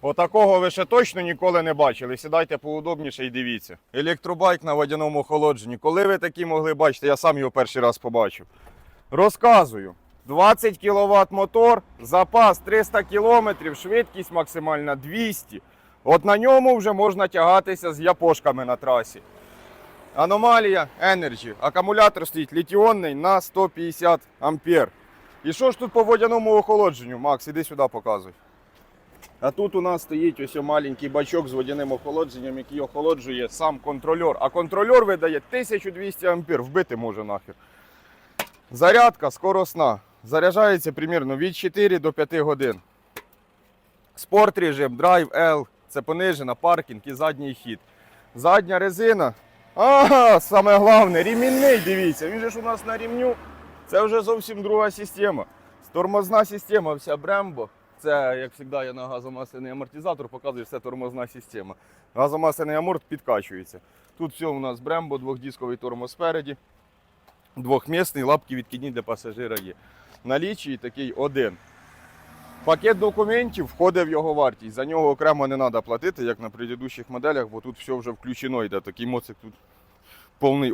Отакого ви ще точно ніколи не бачили. Сідайте поудобніше і дивіться. Електробайк на водяному охолодженні. Коли ви такі могли бачити, я сам його перший раз побачив. Розказую. 20 кВт мотор, запас 300 км, швидкість максимальна 200. От на ньому вже можна тягатися з япошками на трасі. Аномалія Energy. Акумулятор стоїть літіонний на 150 ампер. І що ж тут по водяному охолодженню? Макс, іди сюди показуй. А тут у нас стоїть ось маленький бачок з водяним охолодженням, який охолоджує сам контрольор. А контрольор видає 1200 ампер, вбити може нахер. Зарядка скоросна. Заряджається примірно від 4 до 5 годин. Спорт режим, драйв L, це понижена, паркінг і задній хід. Задня резина. Ага, саме головне, ремінний, дивіться. Він же ж у нас на рівню. Це вже зовсім друга система. Тормозна система вся Brembo. Це, як завжди, я на газомасляний амортизатор показую, все тормозна система. Газомасляний аморт підкачується. Тут все у нас Brembo, двохдисковий тормоз спереді, двохмісний, лапки відкидні для пасажира є. Налічі такий один. Пакет документів входить в його вартість. За нього окремо не треба платити, як на предыдущих моделях, бо тут все вже включено йде. Такий моцик тут повний